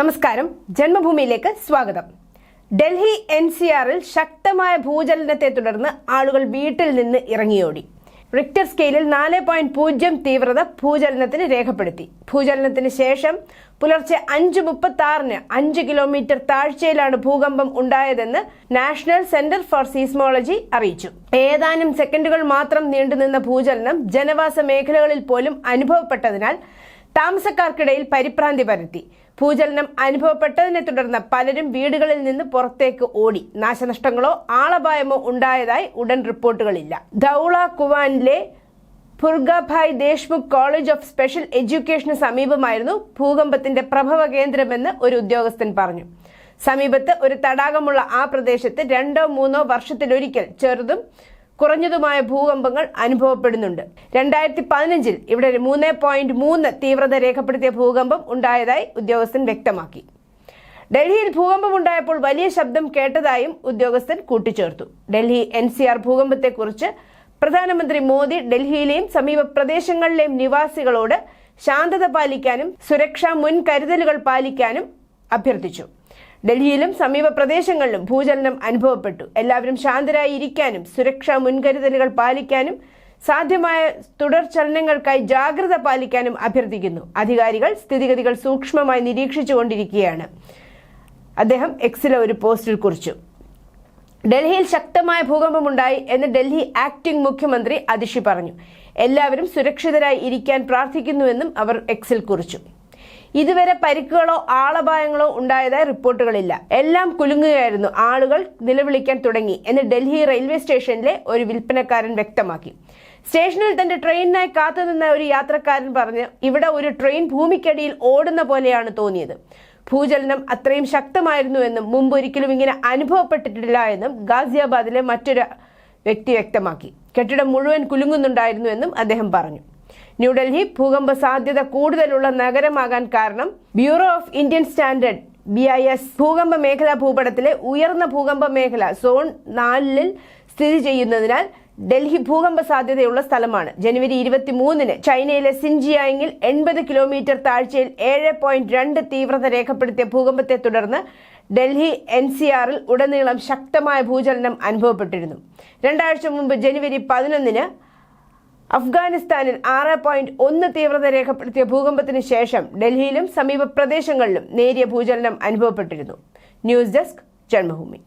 നമസ്കാരം. ജന്മഭൂമിയിലേക്ക് സ്വാഗതം. Delhi N C ആറിൽ ശക്തമായ ഭൂചലനത്തെ തുടർന്ന് ആളുകൾ വീട്ടിൽ നിന്ന് ഇറങ്ങിയോടി. റിക്ടർ സ്കെയിലിൽ നാല് പോയിന്റ് പൂജ്യം തീവ്രത ഭൂചലനത്തിന് രേഖപ്പെടുത്തി. ഭൂചലനത്തിന് ശേഷം പുലർച്ചെ അഞ്ച് മുപ്പത്തി ആറിന് അഞ്ച് കിലോമീറ്റർ താഴ്ചയിലാണ് ഭൂകമ്പം ഉണ്ടായതെന്ന് നാഷണൽ സെന്റർ ഫോർ സീസ്മോളജി അറിയിച്ചു. ഏതാനും സെക്കൻഡുകൾ മാത്രം നീണ്ടുനിന്ന ഭൂചലനം ജനവാസ മേഖലകളിൽ പോലും അനുഭവപ്പെട്ടതിനാൽ താമസക്കാർക്കിടയിൽ പരിഭ്രാന്തി പരത്തി. ഭൂചലനം അനുഭവപ്പെട്ടതിനെ തുടർന്ന് പലരും വീടുകളിൽ നിന്ന് പുറത്തേക്ക് ഓടി. നാശനഷ്ടങ്ങളോ ആളപായമോ ഉണ്ടായതായി ഉടൻ റിപ്പോർട്ടുകളില്ല. Dhaula കുവാനിലെ Durgabai Deshmukh college of special എഡ്യൂക്കേഷന് സമീപമായിരുന്നു ഭൂകമ്പത്തിന്റെ പ്രഭവ കേന്ദ്രമെന്ന് ഒരു ഉദ്യോഗസ്ഥൻ പറഞ്ഞു. സമീപത്ത് ഒരു തടാകമുള്ള ആ പ്രദേശത്ത് രണ്ടോ മൂന്നോ വർഷത്തിലൊരിക്കൽ ചെറുതും കുറഞ്ഞതുമായ ഭൂകമ്പങ്ങൾ അനുഭവപ്പെടുന്നുണ്ട്. രണ്ടായിരത്തി പതിനഞ്ചിൽ ഇവിടെ മൂന്ന് പോയിന്റ് മൂന്ന് തീവ്രത രേഖപ്പെടുത്തിയ ഭൂകമ്പം ഉണ്ടായതായി ഉദ്യോഗസ്ഥൻ വ്യക്തമാക്കി. ഡൽഹിയിൽ ഭൂകമ്പം ഉണ്ടായപ്പോൾ വലിയ ശബ്ദം കേട്ടതായും ഉദ്യോഗസ്ഥൻ കൂട്ടിച്ചേർത്തു. ഡൽഹി എൻ സി ആർ ഭൂകമ്പത്തെക്കുറിച്ച് പ്രധാനമന്ത്രി മോദി ഡൽഹിയിലെയും സമീപ പ്രദേശങ്ങളിലെയും നിവാസികളോട് ശാന്തത പാലിക്കാനും സുരക്ഷാ മുൻകരുതലുകൾ പാലിക്കാനും അഭ്യർത്ഥിച്ചു. ഡൽഹിയിലും സമീപ പ്രദേശങ്ങളിലും ഭൂചലനം അനുഭവപ്പെട്ടു. എല്ലാവരും ശാന്തരായി ഇരിക്കാനും സുരക്ഷാ മുൻകരുതലുകൾ പാലിക്കാനും സാധ്യമായ തുടർ ചലനങ്ങൾക്കായി ജാഗ്രത പാലിക്കാനും അഭ്യർത്ഥിക്കുന്നു. അധികാരികൾ സ്ഥിതിഗതികൾ സൂക്ഷ്മമായി നിരീക്ഷിച്ചുകൊണ്ടിരിക്കുകയാണ്. അദ്ദേഹം എക്സിലെ ഒരു പോസ്റ്റിൽ കുറിച്ചു. ഡൽഹിയിൽ ശക്തമായ ഭൂകമ്പമുണ്ടായി എന്ന് ഡൽഹി ആക്ടിംഗ് മുഖ്യമന്ത്രി അതിഷി പറഞ്ഞു. എല്ലാവരും സുരക്ഷിതരായി ഇരിക്കാൻ പ്രാർത്ഥിക്കുന്നുവെന്നും അവർ എക്സിൽ കുറിച്ചു. ഇതുവരെ പരിക്കുകളോ ആളപായങ്ങളോ ഉണ്ടായതായി റിപ്പോർട്ടുകളില്ല. എല്ലാം കുലുങ്ങുകയായിരുന്നു. ആളുകൾ നിലവിളിക്കാൻ തുടങ്ങി എന്ന് ഡൽഹി റെയിൽവേ സ്റ്റേഷനിലെ ഒരു വിൽപ്പനക്കാരൻ വ്യക്തമാക്കി. സ്റ്റേഷനിൽ തന്റെ ട്രെയിനിനായി കാത്തുനിന്ന ഒരു യാത്രക്കാരൻ പറഞ്ഞ് ഇവിടെ ഒരു ട്രെയിൻ ഭൂമിക്കടിയിൽ ഓടുന്ന പോലെയാണ് തോന്നിയത്. ഭൂചലനം അത്രയും ശക്തമായിരുന്നുവെന്നും മുമ്പ് ഒരിക്കലും ഇങ്ങനെ അനുഭവപ്പെട്ടിട്ടില്ല എന്നും ഗാസിയാബാദിലെ മറ്റൊരു വ്യക്തി വ്യക്തമാക്കി. കെട്ടിടം മുഴുവൻ കുലുങ്ങുന്നുണ്ടായിരുന്നു എന്നും അദ്ദേഹം പറഞ്ഞു. ന്യൂഡൽഹി ഭൂകമ്പ സാധ്യത കൂടുതലുള്ള നഗരമാകാൻ കാരണം bureau of Indian standard B I S ഭൂകമ്പ മേഖലാ ഭൂപടത്തിലെ ഉയർന്ന ഭൂകമ്പ മേഖല സോൺ നാലിൽ സ്ഥിതി ചെയ്യുന്നതിനാൽ ഡൽഹി ഭൂകമ്പ സാധ്യതയുള്ള സ്ഥലമാണ്. ജനുവരി ഇരുപത്തി മൂന്നിന് ചൈനയിലെ സിൻജിയാങ്ങിൽ എൺപത് കിലോമീറ്റർ താഴ്ചയിൽ ഏഴ് പോയിന്റ് രണ്ട് തീവ്രത രേഖപ്പെടുത്തിയ ഭൂകമ്പത്തെ തുടർന്ന് ഡൽഹി എൻ സി ആറിൽ ഉടനീളം ശക്തമായ ഭൂചലനം അനുഭവപ്പെട്ടിരുന്നു. രണ്ടാഴ്ച മുമ്പ് ജനുവരി പതിനൊന്നിന് അഫ്ഗാനിസ്ഥാനിൽ ആറ് പോയിന്റ് ഒന്ന് തീവ്രത രേഖപ്പെടുത്തിയ ഭൂകമ്പത്തിന് ശേഷം ഡൽഹിയിലും സമീപ പ്രദേശങ്ങളിലും നേരിയ ഭൂചലനം അനുഭവപ്പെട്ടിരുന്നു. News desk Janmabhumi.